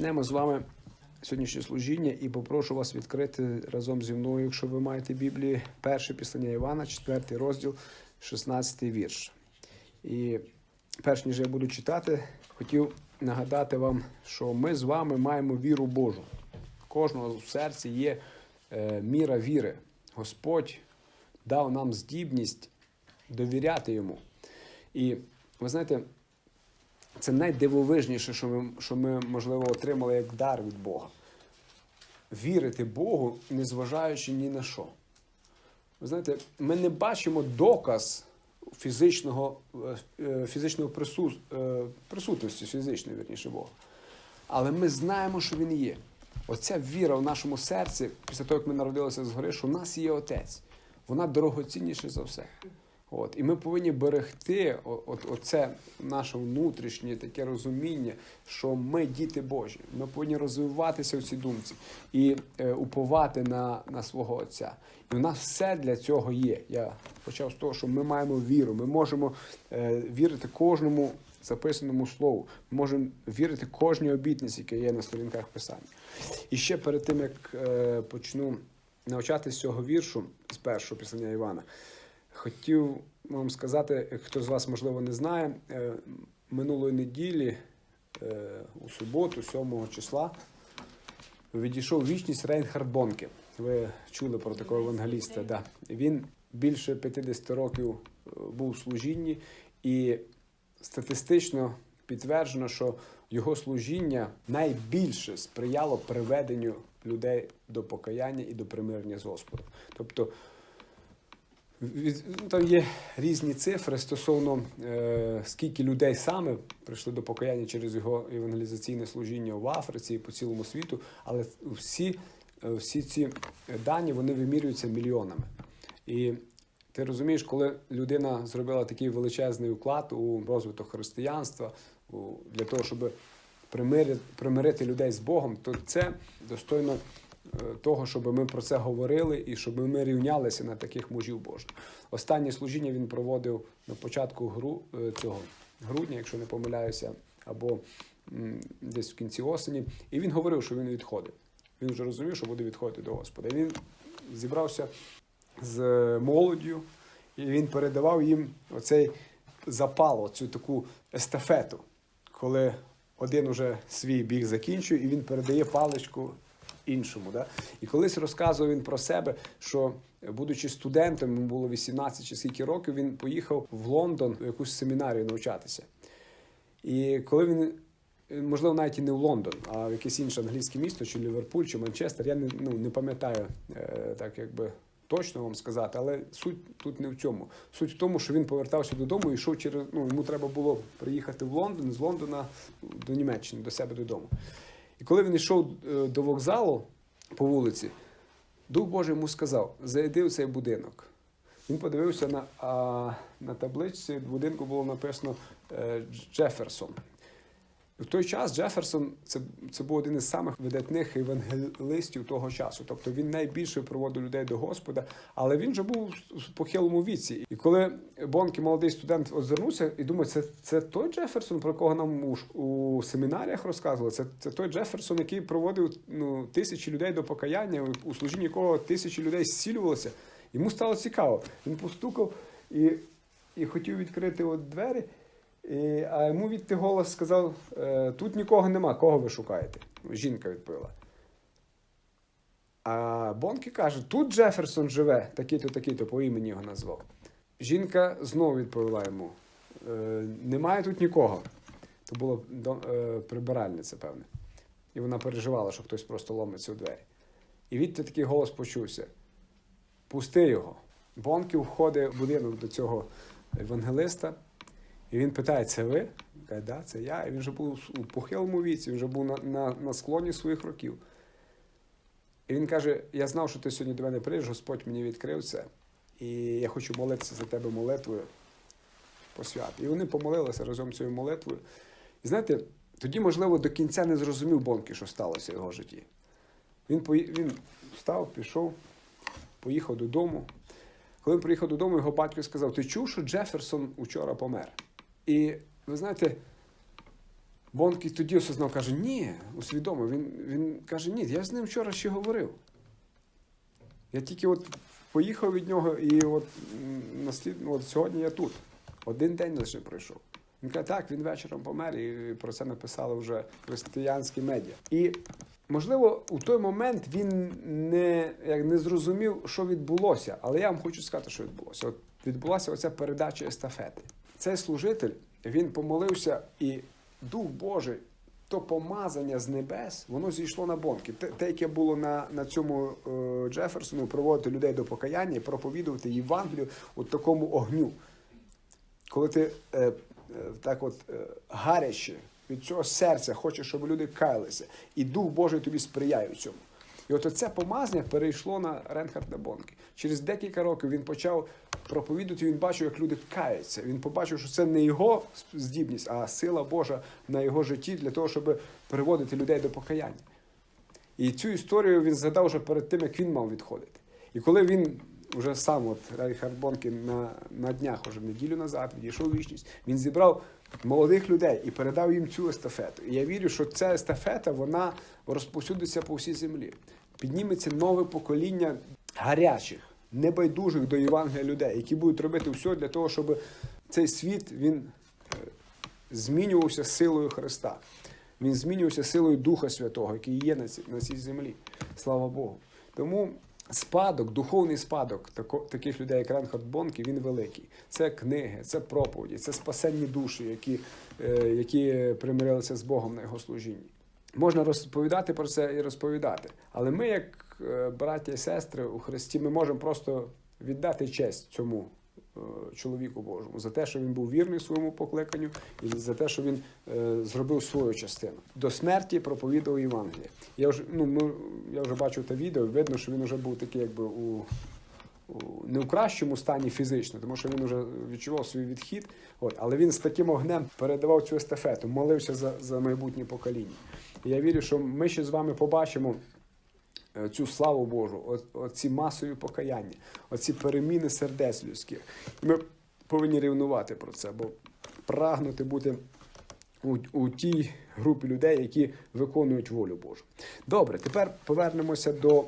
Почнемо з вами сьогоднішнє служіння і попрошу вас відкрити разом зі мною, якщо ви маєте Біблії, перше післання Івана, 4 розділ, 16 вірш. І перш ніж я буду читати, хотів нагадати вам, що ми з вами маємо віру Божу. Кожного в серці є е, міра віри. Господь дав нам здібність довіряти йому. І ви знаєте, це найдивовижніше, що ми, що ми, можливо, отримали як дар від Бога. Вірити Богу, незважаючи ні на що. Ви знаєте, ми не бачимо доказ фізичного, е, е, фізичного присут, е, присутності, фізичної, вірніше Бога. Але ми знаємо, що Він є. Оця віра в нашому серці, після того, як ми народилися згори, що в нас є Отець. Вона дорогоцінніша за все. От. І ми повинні берегти от, оце наше внутрішнє таке розуміння, що ми діти Божі. Ми повинні розвиватися в цій думці і е, уповати на, на свого Отця. І у нас все для цього є. Я почав з того, що ми маємо віру. Ми можемо е, вірити кожному записаному слову. Ми можемо вірити кожній обітниці, яка є на сторінках Писання. І ще перед тим, як е, почну навчатися цього віршу з першого післання Івана. Хотів вам сказати, хто з вас, можливо, не знає, е, минулої неділі, е, у суботу, 7 числа, відійшов вічність Рейнхард Бонке. Ви чули про такого евангеліста. Да. Він більше 50 років е, був у служінні, і статистично підтверджено, що його служіння найбільше сприяло приведенню людей до покаяння і до примирення з Господом. Тобто Там є різні цифри стосовно е, скільки людей саме прийшли до покаяння через його евангелізаційне служіння в Африці і по цілому світу, але всі, е, всі ці дані вони вимірюються мільйонами. І ти розумієш, коли людина зробила такий величезний вклад у розвиток християнства, для того, щоб примирити, людей з Богом, то це достойно того, щоб ми про це говорили і щоб ми рівнялися на таких мужів Божих. Останнє служіння він проводив на початку гру, е, цього грудня, якщо не помиляюся, або десь в кінці осені. І він говорив, що він відходить. Він вже розумів, що буде відходити до Господа. І він зібрався з молоддю, і він передавав їм оцей запал, оцю таку естафету, коли один уже свій біг закінчує, і він передає паличку іншому. Да? І колись розказував він про себе, що, будучи студентом, йому було 18 чи скільки років, він поїхав в Лондон в якусь семінарію навчатися. І коли він, можливо, навіть і не в Лондон, а в якесь інше англійське місто, чи Ліверпуль, чи Манчестер, я не, ну, не пам'ятаю е, так, якби точно вам сказати, але суть тут не в цьому. Суть в тому, що він повертався додому і йшов через. Ну, йому треба було приїхати в Лондон, з Лондона до Німеччини, до себе додому. І коли він йшов е, до вокзалу по вулиці, Дух Божий йому сказав: зайди у цей будинок. Він подивився на, а, на табличці в будинку було написано е, Джеферсон. В той час Джеферсон це, це був один із самих видатних евангелистів того часу. Тобто він найбільше проводив людей до Господа, але він вже був в похилому віці. І коли Бонкі, молодий студент, озирнувся і думає, це, це той Джеферсон, про кого нам у, у семінаріях розказували. Це, це той Джеферсон, який проводив ну, тисячі людей до покаяння, у служінні якого тисячі людей зцілювалися. Йому стало цікаво. Він постукав і, і хотів відкрити от двері. І, а йому відти голос сказав: «Е, тут нікого нема, кого ви шукаєте? Жінка відповіла. А Бонкі каже: тут Джеферсон живе, такий-то, такий-то, по імені його назвав. Жінка знову відповіла йому: «Е, немає тут нікого. То було е, прибиральниця, певне. І вона переживала, що хтось просто ломиться у двері. І відти такий голос почувся: Пусти його. Бонкі входить в будинок до цього евангелиста. І він питає, це ви? Він Каже, да, це я. І він вже був у похилому віці, вже був на, на, на склоні своїх років. І він каже: Я знав, що ти сьогодні до мене прийдеш, Господь мені відкрив це. І я хочу молитися за тебе молитвою посвят. І вони помолилися разом цією молитвою. І знаєте, тоді, можливо, до кінця не зрозумів Бонки, що сталося в його житті. Він, пої... він встав, пішов, поїхав додому. Коли він приїхав додому, його батько сказав: Ти чув, що Джеферсон учора помер? І ви знаєте, Бонк тоді осознав, каже, ні, усвідомив. Він, він каже, ні, я з ним вчора ще говорив. Я тільки от поїхав від нього, і от, наслід, ну, от сьогодні я тут. Один день лише пройшов. Він каже, так, він вечором помер, і про це написали вже християнські медіа. І, можливо, у той момент він не, як не зрозумів, що відбулося. Але я вам хочу сказати, що відбулося. От відбулася оця передача естафети. Цей служитель він помолився, і Дух Божий, то помазання з небес, воно зійшло на бонки. Те, яке було на, на цьому е, Джеферсону, проводити людей до покаяння і проповідувати Євангелію у такому огню. Коли ти е, е, так от е, гаряче від цього серця хочеш, щоб люди каялися, і Дух Божий тобі сприяє цьому. І от це помазання перейшло на Ренхарда Бонки. Через декілька років він почав проповідувати, він бачив, як люди каються. Він побачив, що це не його здібність, а сила Божа на його житті для того, щоб приводити людей до покаяння. І цю історію він згадав вже перед тим, як він мав відходити. І коли він вже сам, от Рейхард Бонкін на, на днях, уже неділю назад, відійшов вічність, він зібрав молодих людей і передав їм цю естафету. І я вірю, що ця естафета вона розповсюдиться по всій землі. Підніметься нове покоління гарячих, небайдужих до Євангелія людей, які будуть робити все для того, щоб цей світ він е, змінювався силою Христа. Він змінювався силою Духа Святого, який є на цій, на цій землі. Слава Богу. Тому спадок, духовний спадок таких людей, як Ренхард Бонкі, він великий. Це книги, це проповіді, це спасенні душі, які, е, які примирилися з Богом на його служінні. Можна розповідати про це і розповідати. Але ми, як е, браття і сестри у Христі, ми можемо просто віддати честь цьому е, чоловіку Божому за те, що він був вірний своєму покликанню, і за те, що він е, зробив свою частину. До смерті проповідував Євангеліє. Я вже, ну, ми, я вже бачив те відео, видно, що він вже був такий, якби у, у не в кращому стані фізично, тому що він вже відчував свій відхід. От, але він з таким огнем передавав цю естафету, молився за, за майбутнє покоління. І я вірю, що ми ще з вами побачимо цю славу Божу, оці масові покаяння, оці переміни сердець людських. Ми повинні рівнувати про це, бо прагнути бути у, у тій групі людей, які виконують волю Божу. Добре, тепер повернемося до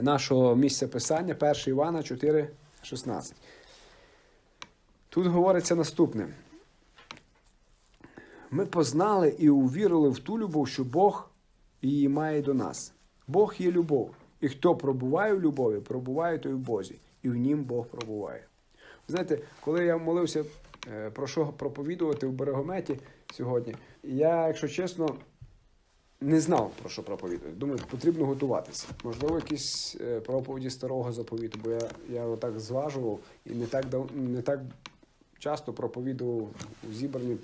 нашого місця писання, 1 Івана 4, 16. Тут говориться наступне. Ми познали і увірили в ту любов, що Бог її має до нас. Бог є любов. І хто пробуває в любові, пробуває той в Бозі, і в нім Бог пробуває. Знаєте, коли я молився е, про що проповідувати в берегометі сьогодні, я, якщо чесно, не знав про що проповідувати. Думаю, потрібно готуватися. Можливо, якісь е, проповіді старого заповіту, бо я, я отак зважував і не так не так часто проповідував у зібранні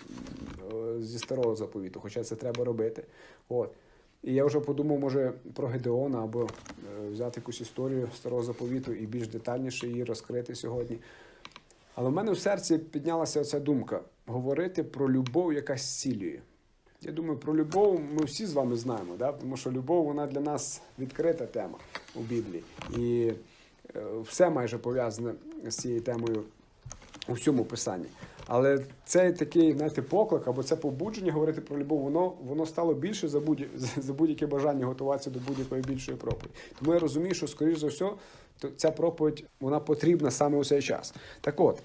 е, зі старого заповіту, хоча це треба робити. От. І я вже подумав, може, про Гедеона або е, взяти якусь історію старого заповіту і більш детальніше її розкрити сьогодні. Але в мене в серці піднялася оця думка говорити про любов, яка зцілює. Я думаю, про любов ми всі з вами знаємо, да? тому що любов вона для нас відкрита тема у Біблії. І е, все майже пов'язане з цією темою у всьому писанні. Але цей такий, знаєте, поклик або це побудження говорити про любов, воно, воно стало більше за, будь, за будь-яке бажання готуватися до будь-якої більшої проповіді. Тому я розумію, що, скоріш за все, то ця проповідь вона потрібна саме у цей час. Так от,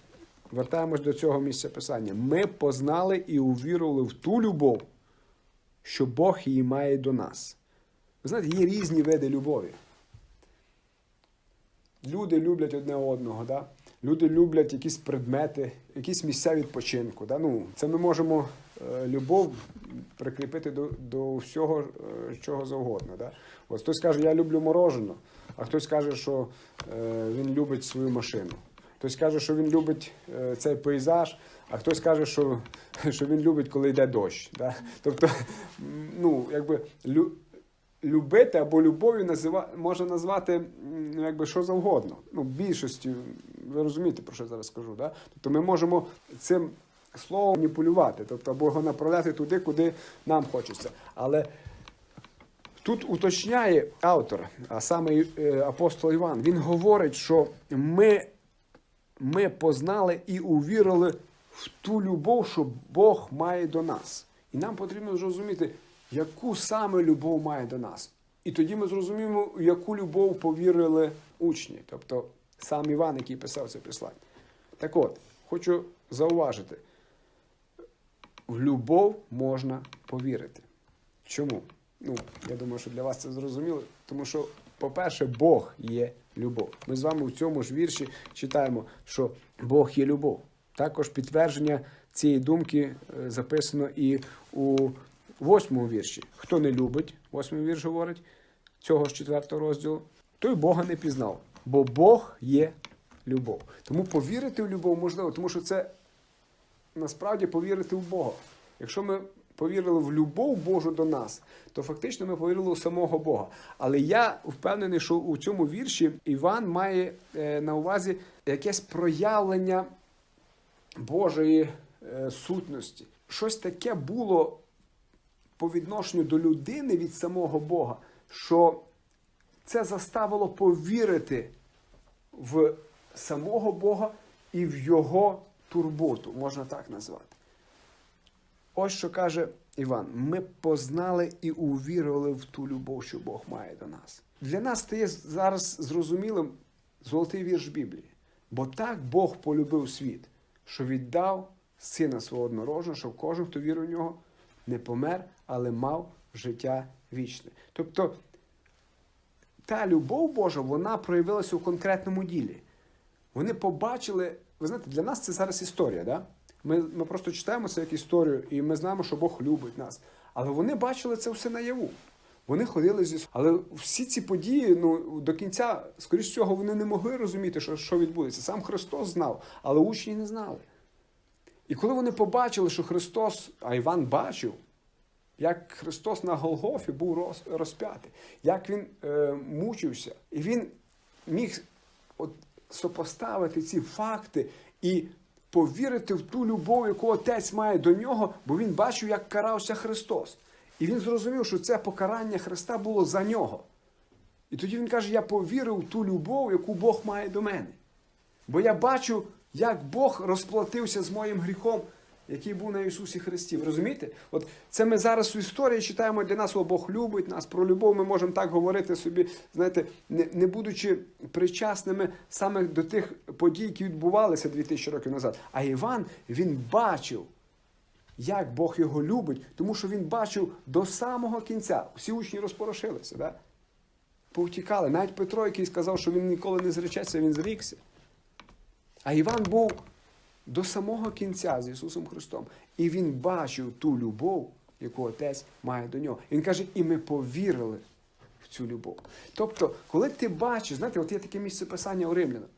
вертаємось до цього місця писання. Ми познали і увірували в ту любов, що Бог її має до нас. Ви знаєте, є різні види любові. Люди люблять одне одного, да? Люди люблять якісь предмети, якісь місця відпочинку. Да? Ну, це ми можемо е, любов прикріпити до, до всього, е, чого завгодно. Да? От хтось каже, я люблю морожене, а хтось каже, що е, він любить свою машину. Хтось каже, що він любить цей пейзаж, а хтось каже, що, що він любить, коли йде дощ. Да? Тобто, ну, якби любити або любов'ю назива, можна назвати ну, якби що завгодно. Ну, більшості, ви розумієте, про що я зараз кажу. Да? Тобто ми можемо цим словом маніпулювати, тобто або його направляти туди, куди нам хочеться. Але Тут уточняє автор, а саме е, апостол Іван, він говорить, що ми, ми познали і увірили в ту любов, що Бог має до нас. І нам потрібно зрозуміти, яку саме любов має до нас. І тоді ми зрозуміємо, в яку любов повірили учні, тобто сам Іван, який писав це послання. Так от, хочу зауважити, в любов можна повірити. Чому? Ну, я думаю, що для вас це зрозуміло. Тому що, по-перше, Бог є любов. Ми з вами в цьому ж вірші читаємо, що Бог є любов. Також підтвердження цієї думки е, записано і у восьмому вірші. Хто не любить, восьмий вірш говорить, цього ж четвертого розділу, той Бога не пізнав, бо Бог є любов. Тому повірити в любов можливо, тому що це насправді повірити в Бога. Якщо ми повірили в любов Божу до нас, то фактично ми повірили у самого Бога. Але я впевнений, що у цьому вірші Іван має е, на увазі якесь проявлення Божої е, сутності. Щось таке було по відношенню до людини від самого Бога, що це заставило повірити в самого Бога і в Його турботу, можна так назвати. Ось що каже Іван: ми познали і увірували в ту любов, що Бог має до нас. Для нас стає зараз зрозумілим золотий вірш Біблії. Бо так Бог полюбив світ, що віддав сина свого однорожного, щоб кожен, хто вірив в нього, не помер, але мав життя вічне. Тобто та любов Божа, вона проявилася у конкретному ділі. Вони побачили, ви знаєте, для нас це зараз історія. Да? Ми, ми просто читаємо це як історію, і ми знаємо, що Бог любить нас. Але вони бачили це все наяву. Вони ходили зі але всі ці події, ну до кінця, скоріш всього, вони не могли розуміти, що, що відбудеться. Сам Христос знав, але учні не знали. І коли вони побачили, що Христос, а Іван бачив, як Христос на Голгофі був роз, розп'ятий, як Він е, мучився, і він міг от, сопоставити ці факти і повірити в ту любов, яку отець має до нього, бо він бачив, як карався Христос. І він зрозумів, що це покарання Христа було за нього. І тоді він каже: Я повірив в ту любов, яку Бог має до мене. Бо я бачу, як Бог розплатився з моїм гріхом, який був на Ісусі Христі. Ви розумієте? От це ми зараз у історії читаємо для нас, о Бог любить нас. Про любов ми можемо так говорити собі, знаєте, не, не будучи причасними саме до тих подій, які відбувалися 2000 років назад. А Іван він бачив. Як Бог його любить, тому що він бачив до самого кінця. Всі учні розпорошилися, да? повтікали. Навіть Петро, який сказав, що він ніколи не зречеться, він зрікся. А Іван був до самого кінця з Ісусом Христом. І він бачив ту любов, яку Отець має до нього. Він каже, і ми повірили в цю любов. Тобто, коли ти бачиш, знаєте, от є таке місце писання у Римлянах.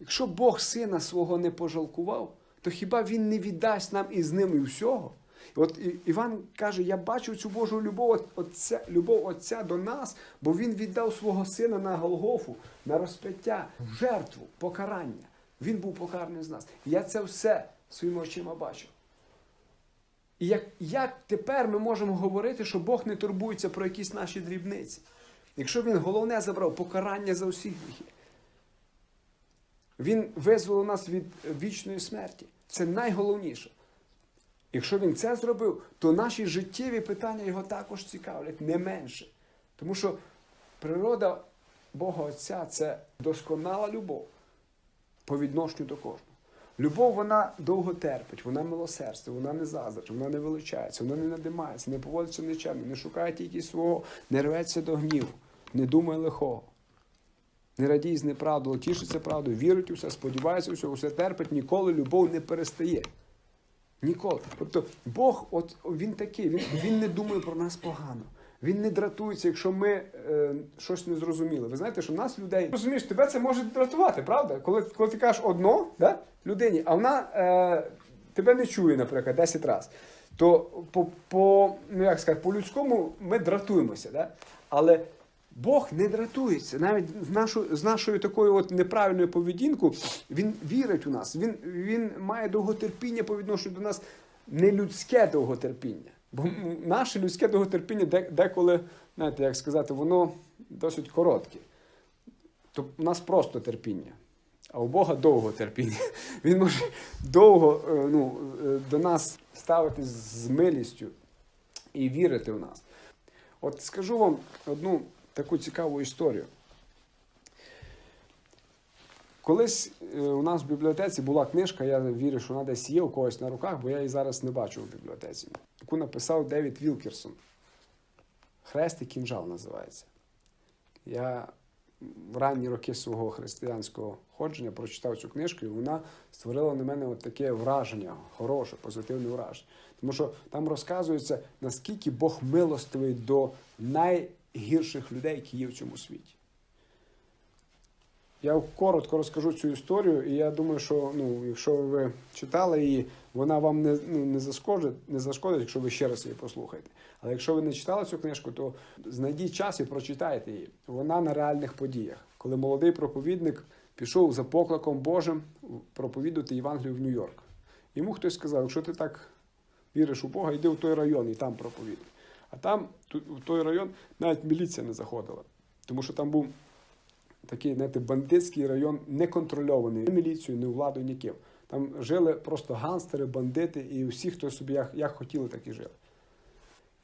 Якщо Бог сина свого не пожалкував, то хіба він не віддасть нам із ним і всього? От Іван каже: я бачу цю Божу любов, отця, любов Отця до нас, бо Він віддав свого сина на Голгофу, на розп'яття, в жертву, покарання. Він був покараний з нас. Я це все своїми очима бачив. І як, як тепер ми можемо говорити, що Бог не турбується про якісь наші дрібниці? Якщо він головне забрав покарання за усіх гріхи. Він визволив нас від вічної смерті. Це найголовніше. Якщо він це зробив, то наші життєві питання його також цікавлять не менше. Тому що природа Бога Отця це досконала любов по відношенню до кожного. Любов, вона довго терпить, вона милосердство, вона не заздрить, вона не величається, вона не надимається, не поводиться нечемно, не шукає тільки свого, не рветься до гніву, не думає лихого. Не радій з неправду, але тішиться правдою, вірить у все, сподівається у все, терпить, ніколи любов не перестає. Ніколи. Тобто Бог, от він такий, він, він не думає про нас погано. Він не дратується, якщо ми е, щось не зрозуміли. Ви знаєте, що нас людей розумієш, тебе це може дратувати, правда? Коли коли ти кажеш одно да, людині, а вона е, тебе не чує, наприклад, 10 разів, то по, по ну як сказати, по людському ми дратуємося. Да? Але Бог не дратується. Навіть з нашою, з нашою такою от неправильною поведінкою, Він вірить у нас, він, він має довготерпіння по відношенню до нас, не людське довготерпіння. Бо наше людське довготерпіння деколи, знаєте, як сказати, воно досить коротке. Тобто у нас просто терпіння. А у Бога довго терпіння. Він може довго е, ну, е, до нас ставитись з милістю і вірити в нас. От скажу вам одну таку цікаву історію. Колись е, у нас в бібліотеці була книжка, я вірю, що вона десь є у когось на руках, бо я її зараз не бачу в бібліотеці, яку написав Девід Вілкерсон. Хрест і кінжал називається. Я в ранні роки свого християнського ходження прочитав цю книжку, і вона створила на мене от таке враження, хороше, позитивне враження. Тому що там розказується, наскільки Бог милостивий до найгірших людей, які є в цьому світі. Я коротко розкажу цю історію, і я думаю, що ну, якщо ви читали її, вона вам не, ну, не, зашкодить, не зашкодить, якщо ви ще раз її послухаєте. Але якщо ви не читали цю книжку, то знайдіть час і прочитайте її. Вона на реальних подіях, коли молодий проповідник пішов за покликом Божим проповідувати Євангелію в Нью-Йорк. Йому хтось сказав, якщо ти так віриш у Бога, йди в той район і там проповідуй. А там, в той район, навіть міліція не заходила, тому що там був такий, знаєте, бандитський район неконтрольований ні міліцією, ні владою, ніким. Там жили просто ганстери, бандити, і всі, хто собі як, як хотіли, так і жили.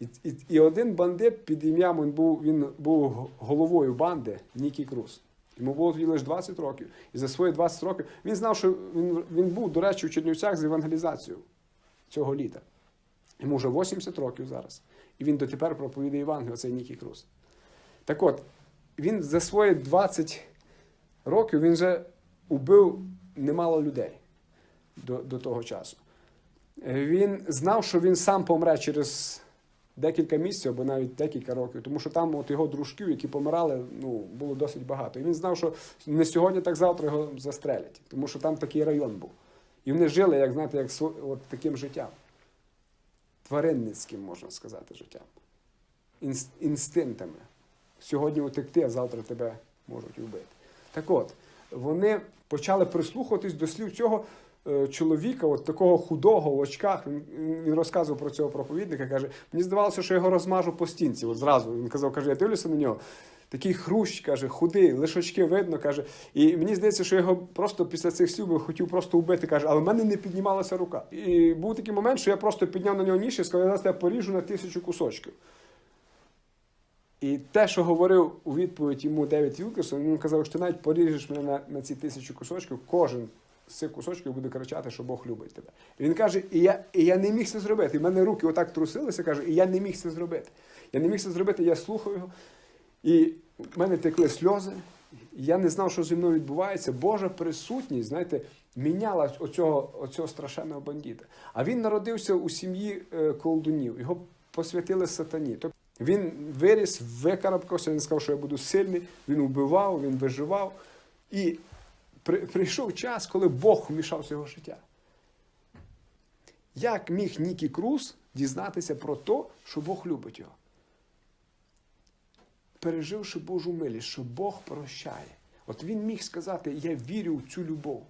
І, і, і один бандит під ім'ям він був, він був головою банди Нікі Круз. Йому було тоді лише 20 років. І за свої 20 років він знав, що він, він був, до речі, у Чернівцях з евангелізацією цього літа. Йому вже 80 років зараз. І він дотепер проповідає Євангелію, оцей Нікі Круз. Так от, він за свої 20 років він вже убив немало людей до, до того часу. Е, Він знав, що він сам помре через декілька місяців або навіть декілька років, тому що там от його дружків, які помирали, ну, було досить багато. І він знав, що не сьогодні, так завтра його застрелять, тому що там такий район був. І вони жили, як знаєте, як от таким життям. Тваринницьким, можна сказати, життям. Інс- інстинктами. Сьогодні утекти, а завтра тебе можуть вбити. Так от, вони почали прислухатись до слів цього е, чоловіка, от такого худого в очках. Він, розказував про цього проповідника. Каже: мені здавалося, що я його розмажу по стінці. От зразу він казав, каже, я дивлюся на нього. Такий хрущ, каже, худий, лишочки видно, каже. І мені здається, що його просто після цих слів би хотів просто вбити, каже, але в мене не піднімалася рука. І був такий момент, що я просто підняв на нього ніж і сказав, я зараз тебе поріжу на тисячу кусочків. І те, що говорив у відповідь йому Девід Вілкерсон, він казав, що ти навіть поріжеш мене на, на ці тисячу кусочків, кожен з цих кусочків буде кричати, що Бог любить тебе. І він каже, і я, і я не міг це зробити. І в мене руки отак трусилися, каже, і я не міг це зробити. Я не міг це зробити, я слухав його, і в мене текли сльози. Я не знав, що зі мною відбувається. Божа присутність, знаєте, міняла оцього, оцього страшенного бандита. А він народився у сім'ї е, колдунів. Його посвятили сатані. Він виріс, викарабкався, він сказав, що я буду сильний, він убивав, він виживав. І при, прийшов час, коли Бог вмішався в його життя. Як міг Нікі Круз дізнатися про те, що Бог любить його? Переживши Божу милість, що Бог прощає. От він міг сказати: Я вірю в цю любов.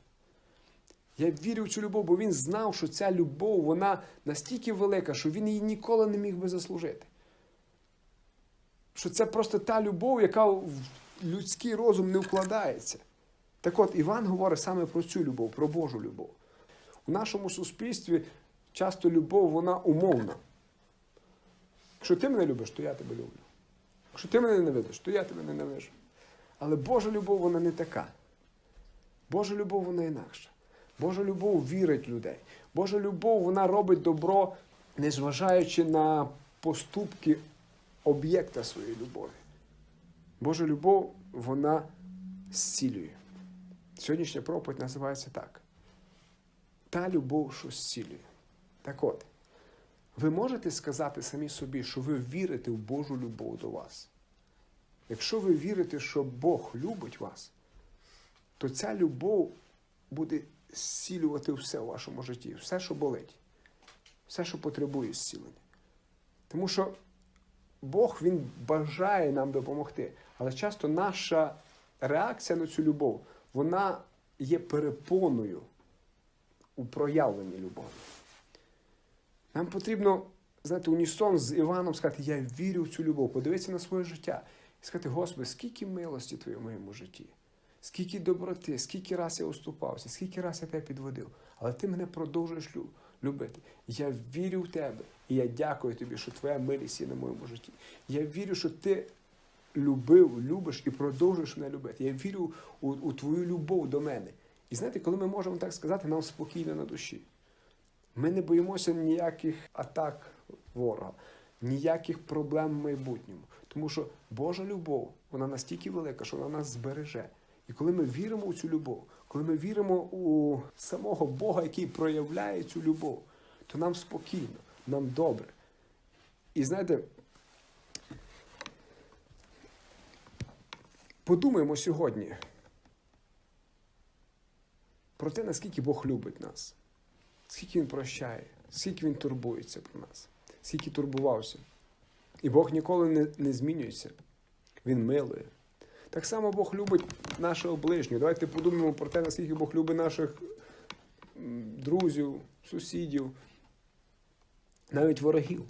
Я вірю в цю любов, бо він знав, що ця любов вона настільки велика, що він її ніколи не міг би заслужити. Що це просто та любов, яка в людський розум не вкладається. Так от Іван говорить саме про цю любов, про Божу любов. У нашому суспільстві часто любов вона умовна. Якщо ти мене любиш, то я тебе люблю. Якщо ти мене ненавидиш, то я тебе ненавижу. Але Божа любов вона не така. Божа любов вона інакша. Божа любов вірить людей. Божа любов вона робить добро, незважаючи на поступки об'єкта своєї любові. Божа любов, вона зцілює. Сьогоднішня проповідь називається так. Та любов, що зцілює. Так от, ви можете сказати самі собі, що ви вірите в Божу любов до вас. Якщо ви вірите, що Бог любить вас, то ця любов буде зцілювати все у вашому житті, все, що болить, все, що потребує зцілення. Тому що Бог Він бажає нам допомогти, але часто наша реакція на цю любов, вона є перепоною у проявленні любові. Нам потрібно, знаєте, унісон з Іваном сказати, я вірю в цю любов, подивитися на своє життя і сказати, Господи, скільки милості Твоєї в моєму житті, скільки доброти, скільки раз я уступався, скільки раз я тебе підводив, але ти мене продовжуєш любити. Я вірю в тебе, і я дякую тобі, що твоя милість є на моєму житті. Я вірю, що ти любив, любиш і продовжуєш мене любити. Я вірю у, у твою любов до мене. І знаєте, коли ми можемо так сказати, нам спокійно на душі. Ми не боїмося ніяких атак ворога, ніяких проблем в майбутньому. Тому що Божа любов, вона настільки велика, що вона нас збереже. І коли ми віримо у цю любов, коли ми віримо у самого Бога, який проявляє цю любов, то нам спокійно, нам добре. І знаєте, подумаємо сьогодні про те, наскільки Бог любить нас, скільки Він прощає, скільки Він турбується про нас, скільки турбувався. І Бог ніколи не, не змінюється. Він милує. Так само Бог любить нашого ближнього. Давайте подумаємо про те, наскільки Бог любить наших друзів, сусідів, навіть ворогів.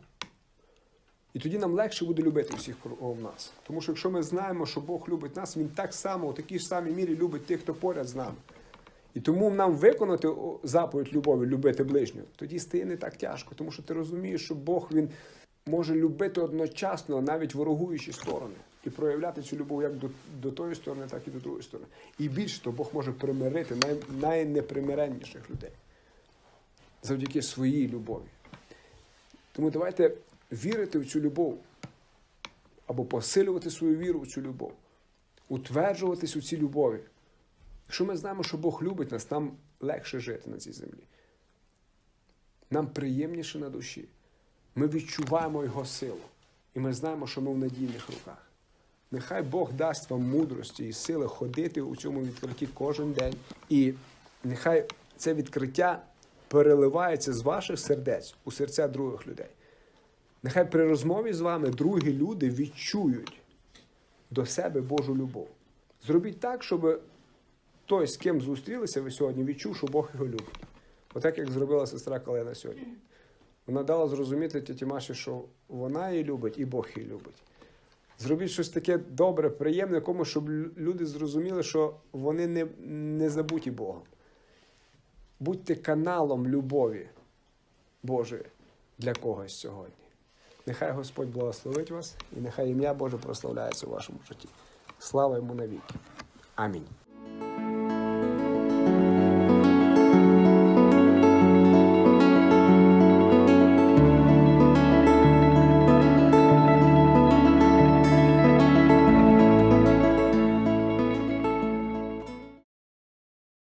І тоді нам легше буде любити всіх кругом нас. Тому що якщо ми знаємо, що Бог любить нас, Він так само, у такій ж самій мірі любить тих, хто поряд з нами. І тому нам виконати заповідь любові, любити ближнього, тоді стає не так тяжко, тому що ти розумієш, що Бог він може любити одночасно навіть ворогуючі сторони і проявляти цю любов як до, до тої сторони, так і до другої сторони. І більше того, Бог може примирити най, найнепримиренніших людей завдяки своїй любові. Тому давайте вірити в цю любов або посилювати свою віру в цю любов, утверджуватись у цій любові. Якщо ми знаємо, що Бог любить нас, нам легше жити на цій землі. Нам приємніше на душі. Ми відчуваємо Його силу. І ми знаємо, що ми в надійних руках. Нехай Бог дасть вам мудрості і сили ходити у цьому відкритті кожен день. І нехай це відкриття переливається з ваших сердець у серця других людей. Нехай при розмові з вами другі люди відчують до себе Божу любов. Зробіть так, щоб той, з ким зустрілися ви сьогодні, відчув, що Бог його любить. Отак, як зробила сестра Калина сьогодні. Вона дала зрозуміти тіті Маші, що вона її любить і Бог її любить. Зробіть щось таке добре, приємне, кому, щоб люди зрозуміли, що вони не, не забуті Богом. Будьте каналом любові Божої для когось сьогодні. Нехай Господь благословить вас і нехай ім'я Боже прославляється у вашому житті. Слава йому навіки. Амінь.